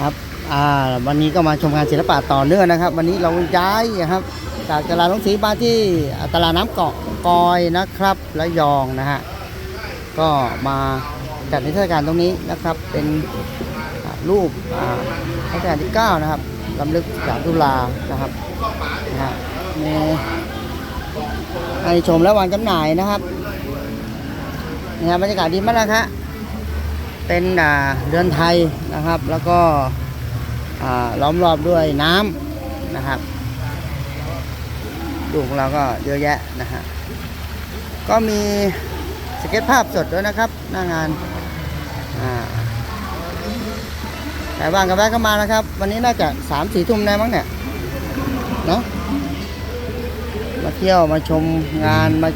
ครับอ่าวันนี้ก็มาชมงานศิลปะต่อเนื่องนะครับ วันนี้เราย้ายครับ จากตลาดลงศรีมาที่ตลาดน้ำเกาะกอยนะครับระยองนะฮะก็มาจัดนิทรรศการตรงนี้นะครับ เป็นรูปรัชกาลที่9นะครับลำลึก3ตุลานะครับนะฮะมีให้ชมและวางจำหน่ายนะครับนี่ครับบรรยากาศดีมากนะครับ เป็นอ่าเรือนไทยนะครับ แล้วก็ล้อมรอบด้วยน้ำนะครับดูของเราก็เยอะแยะนะฮะก็มีสเก็ตภาพสดด้วยนะครับหน้างานาแต่ว่างกันแวะเข้ามานะครับ วันนี้น่าจะสามสี่ทุ่มได้มั้งเนี่ยเนาะมาเที่ยวมาชมงานมา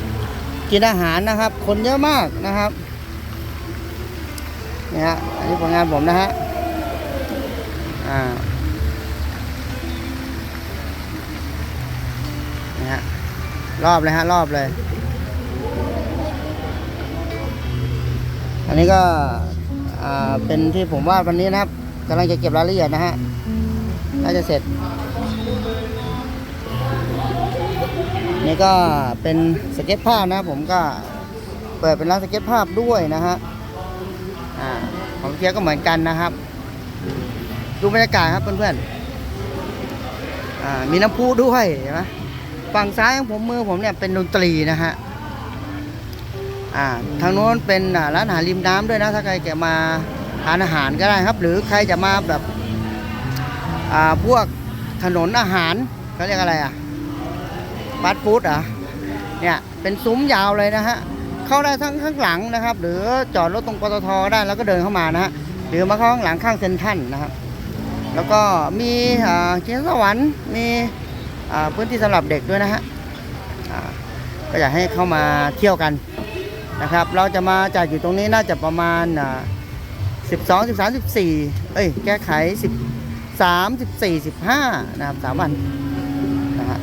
กินอาหารนะครับ คนเยอะมากนะครับ นี่ฮะอันนี้ผลงานผมนะฮะอ่านี่ฮะรอบเลยฮะรอบเลย อันนี้ก็อ่าเป็นที่ผมวาดวันนี้นะครับกำลังจะเก็บรายละเอียดนะฮะน่าจะเสร็จ นี่ก็เป็นสเก็ตภาพนะผมก็เปิดเป็นร้านสเก็ตภาพด้วยนะฮะ อ่าของเทียก็เหมือนกันนะครับ ดูบรรยากาศครับเพื่อนๆอ่ามีน้ำพุด้วยเห็นไหมฝั่งซ้ายของผมมือผมเนี่ยเป็นดนตรีนะฮะอ่าทางโน้นเป็นร้านอาหารริมน้ำด้วยนะถ้าใครจะมาทานอาหารก็ได้ครับ หรือใครจะมาแบบอ่าพวกถนนอาหารเขาเรียกอะไรอะฟาสต์ฟู้ดอะเนี่ยเป็นซุ้มยาวเลยนะฮะ เข้าได้ทั้งข้างหลังนะครับ หรือจอดรถตรงปตทได้แล้วก็เดินเข้ามานะฮะหรือมาเข้าข้างหลังข้างเซ็นทรัลนะครับ แล้วก็มีเชียงสวรรค์มีพื้นที่สำหรับเด็กด้วยนะฮะก็อยากให้เข้ามาเที่ยวกันนะครับ เราจะมาจัดอยู่ตรงนี้น่าจะประมาณอ่า12 13 14 เอ้ย แก้ไข 13 14 15 นะครับสามวันนะฮะ